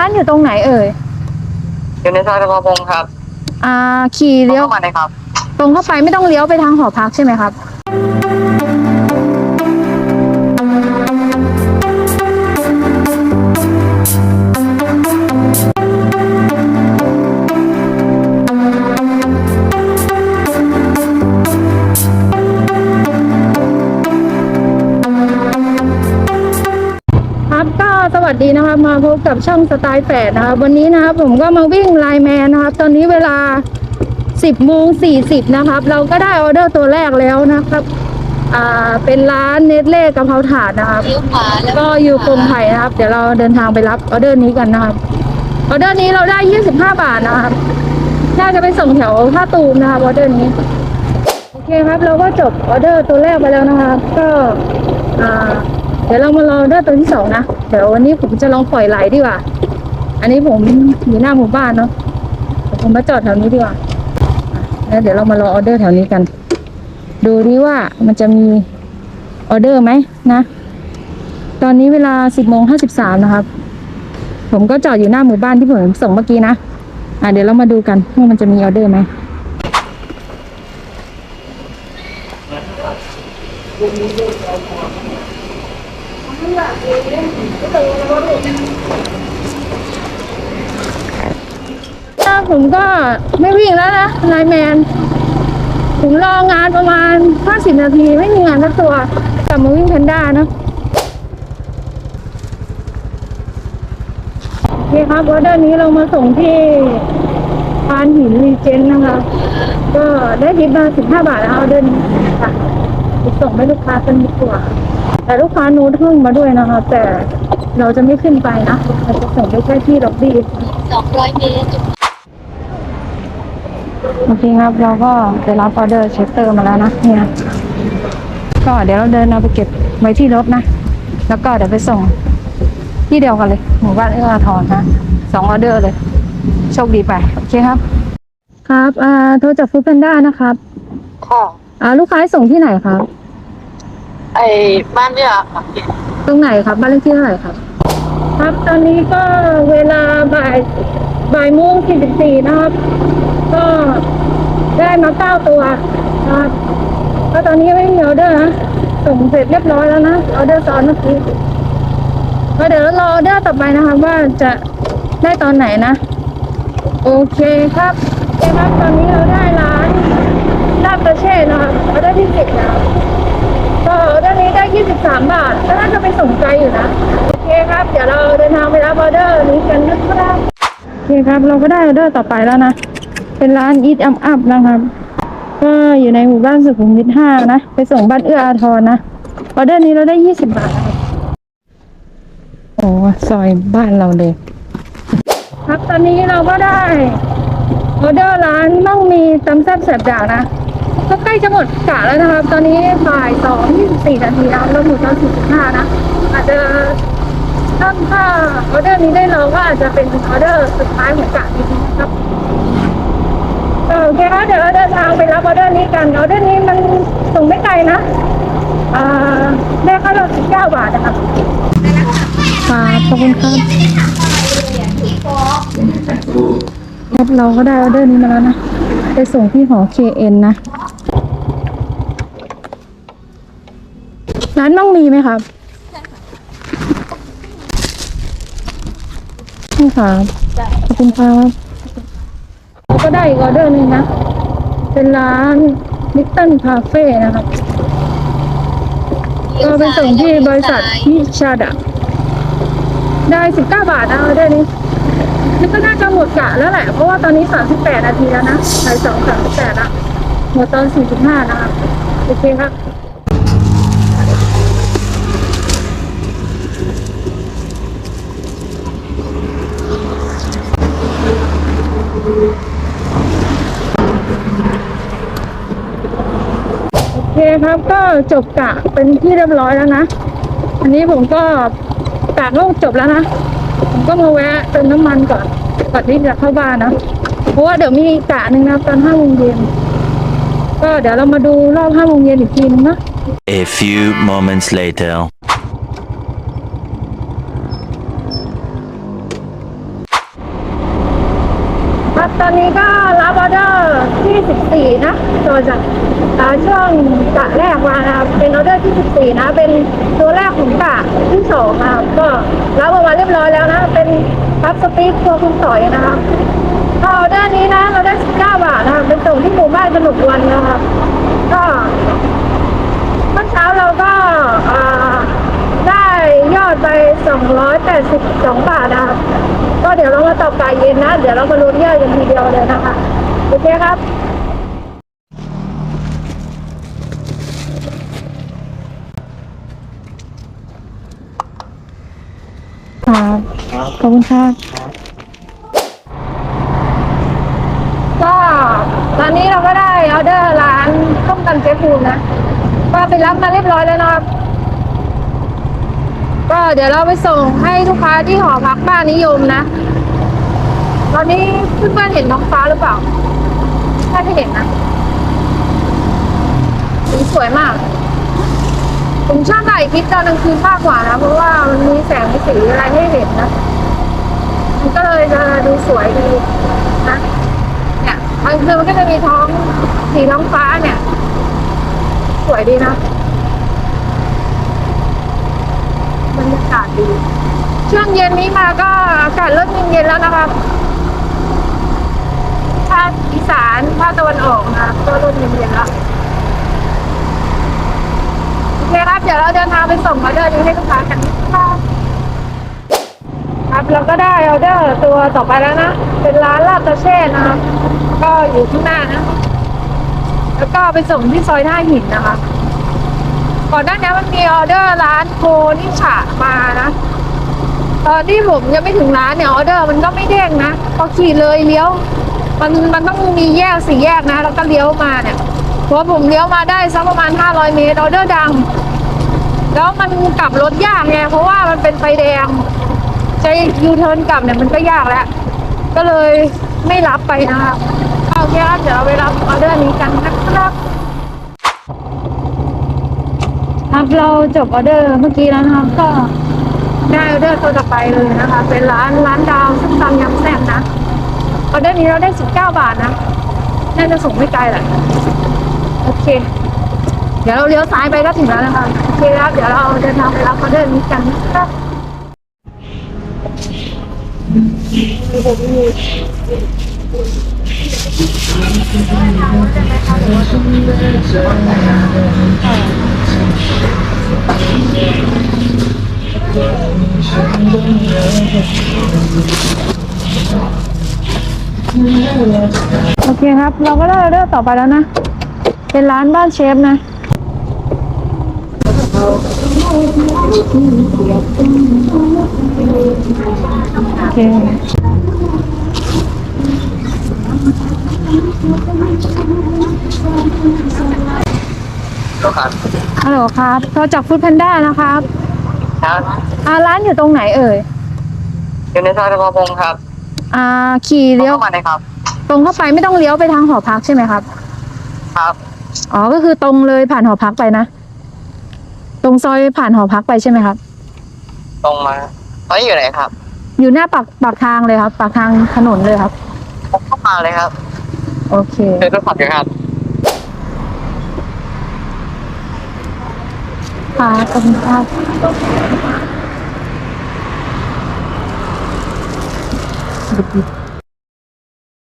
ร้านอยู่ตรงไหนเอ่ย อยู่ในซอยตะพพงศ์ครับอ่า ขี่เลี้ยวเข้ามาเลยครับ ตรงเข้าไปไม่ต้องเลี้ยวไปทางหอพักใช่ไหมครับครับ กับช่องสไตล์แปดนะครับวันนี้นะครับผมก็มาวิ่งไลน์แมนนะครับ ตอนนี้เวลา 10โมง40นะครับ เราก็ได้ออเดอร์ตัวแรกแล้วนะครับอ่าเป็นร้านเนตเล่กะเพราถาดนะครับ ก็อยู่กรุงไผ่นะครับ เดี๋ยวเราเดินทางไปรับออเดอร์นี้กันนะครับออเดอร์นี้เราได้ 25 บาทนะครับน่าจะไปส่งแถวท่าตูมนะครับออเดอร์นี้โอเคครับเราก็จบออเดอร์ตัวแรกไปแล้วนะครับก็อ่าเดี๋ยวเรามารอออเดอร์ตัวที่สองนะ เดี๋ยววันนี้ผมจะลองปล่อยไหลดีกว่า อันนี้ผมอยู่หน้าหมู่บ้านเนาะเดี๋ยวผมมาจอดแถวนี้ดีกว่าแล้วเดี๋ยวเรามารอออเดอร์แถวนี้กัน ดูดิว่ามันจะมีออเดอร์ไหมนะ ตอนนี้เวลา10โมง53นะครับ ผมก็จอดอยู่หน้าหมู่บ้านที่ผมส่งเมื่อกี้นะ อะเดี๋ยวเรามาดูกันว่ามันจะมีออเดอร์ไหม ถ้าผมก็ไม่วิ่งแล้วนะไลน์แมน ผมรองานประมาณ 50 นาทีไม่มีงานสักตัวกลับมาวิ่งแพนด้านะโอเคครับออเดอร์นี้เรามาส่งที่พานหินรีเจนนะคะ ก็ได้ทิปมา15 บาทแล้วออเดอร์นี้ค่ะ ส่งให้ลูกค้ากันดีกว่าแต่ลูกค้าโน้ตขึ้นมาด้วยนะคะ แต่เราจะไม่ขึ้นไปนะเราจะส่งไปแค่ที่ล็อบบี้สองร้อยเมตรโอเคครับเราก็ได้รับออเดอร์เชสเตอร์มาแล้วนะเนี่ยก็เดี๋ยวเราเดินเอาไปเก็บไว้ที่รถนะ แล้วก็เดี๋ยวไปส่งที่เดียวกันเลยหมู่บ้านเอื้ออาทรนะสองออเดอร์เลย โชคดีไป โอเคครับ ครับอ่าโทรจากฟู้ดแพนด้านะครับ ค่ะ อ่าลูกค้าส่งที่ไหนครับไอ้บ้านเนี่ยค่ะตรงไหนครับบ้านเลขที่เท่าไหร่ครับ ครับตอนนี้ก็เวลาบ่ายบ่ายโมงสี่สิบสี่นะครับ ก็ได้มาเก้าตัวนะครับก็ตอนนี้ไม่มีออเดอร์นะส่งเสร็จเรียบร้อยแล้วนะออเดอร์ซ้อนเมื่อกี้ก็เดี๋ยวรอออเดอร์ต่อไปนะครับว่าจะได้ตอนไหนนะ โอเคครับโอเคครับตอนนี้เราได้ร้านลาบกระเช่นะครับออเดอร์ที่สิบนะครับก็ออเดอร์นี้ได้23บาท ก็น่าจะไปส่งไกลอยู่นะ โอเคครับ เดี๋ยวเราเดินทางไปรับออเดอร์นี้กันนะครับโอเคครับ เราก็ได้ออเดอร์ต่อไปแล้วนะ เป็นร้าน Eat Up Up นะครับ ก็อยู่ในหมู่บ้านสุขุมวิท5นะ ไปส่งบ้านเอื้ออาทรนะ ออเดอร์นี้เราได้20บาทโอ้ซอยบ้านเราเลย ครับตอนนี้เราก็ได้ออเดอร์ร้านต้องมีตำแซ่บแสบดานะ ก็ใกล้จะหมดกะแล้วนะครับ ตอนนี้บ่ายสองยี่สิบสี่นาทีแล้วเราหมดตอนสี่สิบห้านะ อาจจะถ้าถ้าออเดอร์นี้ได้เราก็อาจจะเป็นออเดอร์สุดท้ายของกะนี้นะครับก็โอเคครับเดี๋ยวเราเดินทางไปรับออเดอร์นี้กันออเดอร์นี้มันส่งไม่ไกลนะอ่าได้ค่าเราสิบเก้าบาทนะครับค่ะขอบคุณครับครับเราก็ได้ออเดอร์นี้มาแล้วนะ ไปส่งที่หอ KN นะ ร้านมั่งมีไหมครับใช่ครับขอบคุณครับก็ได้อีกออเดอร์หนึงนะ เป็นร้านลิตติ้ลคาเฟ่นะครับ ก็ไปส่งที่บริษัทพิชาดะได้สิบเก้าบาทนะออเดอร์นี้นี่ก็น่าจะหมดกะแล้วแหละ เพราะว่าตอนนี้สามสิบแปดนาทีแล้วนะสายสองสามสิบแปดละหมดตอนสี่สิบห้านะครับโอเคครับ คครับก็จบกะเป็นที่เรียบร้อยแล้วนะ อันนี้ผมก็กะก็จบแล้วนะ ผมก็มาแวะเติมน้ำมันก่อนก่อนที่จะเข้าบ้านนะ เพราะว่าเดี๋ยวมีกะหนึ่งนะตอนห้าโมงเย็นก็เดี๋ยวเรามาดูรอบห้าโมงเย็นอีกทีนึงนะ A few moments later. ตอนนี้ก็ รับออเดอร์ที่14นะตัวจากช่วงกะแรกมานะครับเป็นออเดอร์ที่ 14 นะ เป็นตัวแรกของกะที่สองนะครับก็รับออกมาเรียบร้อยแล้วนะ เป็นพับสติ๊กตัวคุณต่อยนะครับออเดอร์นี้นะเราได้ 19 บาทนะครับเป็นส่งที่หมู่บ้านสนุกวันนะครับ ก็เมื่อเช้าเราก็อ่า ดไป 282 บาทนะครับก็เดี๋ยวเรามาต่อปลายเย็นนะ เดี๋ยวเรามาลุ้นยอดกันทีเดียวเลยนะคะ โอเคครับครับขอบคุณครับก็ตอนนี้เราก็ได้ออเดอร์ร้านต้มตำเจ๊ปูนนะ ก็ไปรับมาเรียบร้อยแล้วนะครับ ก็เดี๋ยวเราไปส่งให้ลูกค้าที่หอพักบ้านนิยมนะ ตอนนี้เพื่อนๆเห็นน้องฟ้าหรือเปล่าถ้าจะเห็นนะสีสวยมาก ผมชอบถ่ายคลิปตอนกลางคืนมากกว่านะ เพราะว่ามันมีแสงมีสีอะไรให้เห็นนะ มันก็เลยจะดูสวยดีนะ เนี่ยกลางคืนมันก็จะมีท้องสีท้องฟ้าเนี่ย สวยดีนะ บรรยากาศ ดี ช่วงเย็นนี้มาก็อากาศเริ่มเย็นๆแล้วนะครับภาคอีสานภาคตะวันออกนะครับก็เริ่มเย็นๆแล้วโอเคครับเดี๋ยวเราเดินทางไปส่งออเดอร์นี้ให้ลูกค้ากันครับครับเราก็ได้ออเดอร์ตัวต่อไปแล้วนะ เป็นร้านลาบตะเช่นะก็อยู่ข้างหน้านะ แล้วก็ไปส่งที่ซอยท่าหินนะคะ ก่อนหน้านี้มันมีออเดอร์ร้านโคนิชะมานะ ตอนที่ผมยังไม่ถึงร้านเนี่ยออเดอร์มันก็ไม่เด้งนะพอขี่เลยเลี้ยว มันมันต้องมีแยกสี่แยกนะ แล้วก็เลี้ยวมาเนี่ยพอผมเลี้ยวมาได้สักประมาณ 500 เมตรออเดอร์ดัง แล้วมันกลับรถยากไงเพราะว่ามันเป็นไฟแดงจะยูเทิร์นกลับเนี่ยมันก็ยากแล้ว ก็เลยไม่รับไปนะครับโอเคครับเดี๋ยวเราไปรับออเดอร์นี้กันนะครับ ครับ เราจบออเดอร์เมื่อกี้แล้วนะครับก็ได้ออเดอร์ตัวต่อไปเลยนะคะ เป็นร้านร้านดาวส้มตำยำแซ่บนะออเดอร์นี้เราได้ 19 บาทนะน่าจะส่งไม่ไกลแหละโอเค เดี๋ยวเราเลี้ยวซ้ายไปก็ถึงแล้วนะคะโอเคครับเดี๋ยวเราเดินทางไปรับออเดอร์นี้กันนะครับ โอเคครับ เราก็ได้ออเดอร์ต่อไปแล้วนะ เป็นร้านบ้านเชฟนะ โอเค ครับฮัลโหลครับโทรจากฟู้ดแพนด้านะครับครับอ่าร้านอยู่ตรงไหนเอ่ย อยู่ในซอยตะกพงครับอ่า ขี่เลี้ยว เข้ามาเลยครับ ตรงเข้าไปไม่ต้องเลี้ยวไปทางหอพักใช่ไหมครับ ครับอ๋อ ก็คือตรงเลยผ่านหอพักไปนะ ตรงซอยผ่านหอพักไปใช่ไหมครับ ตรงมาตอนนี้อยู่ไหนครับอยู่หน้าปากปากทางเลยครับ ปากทางถนนเลยครับผมเข้ามาเลยครับโอเค เจอโทรศัพท์อยู่ครับ ค่ะ ขอบคุณครับ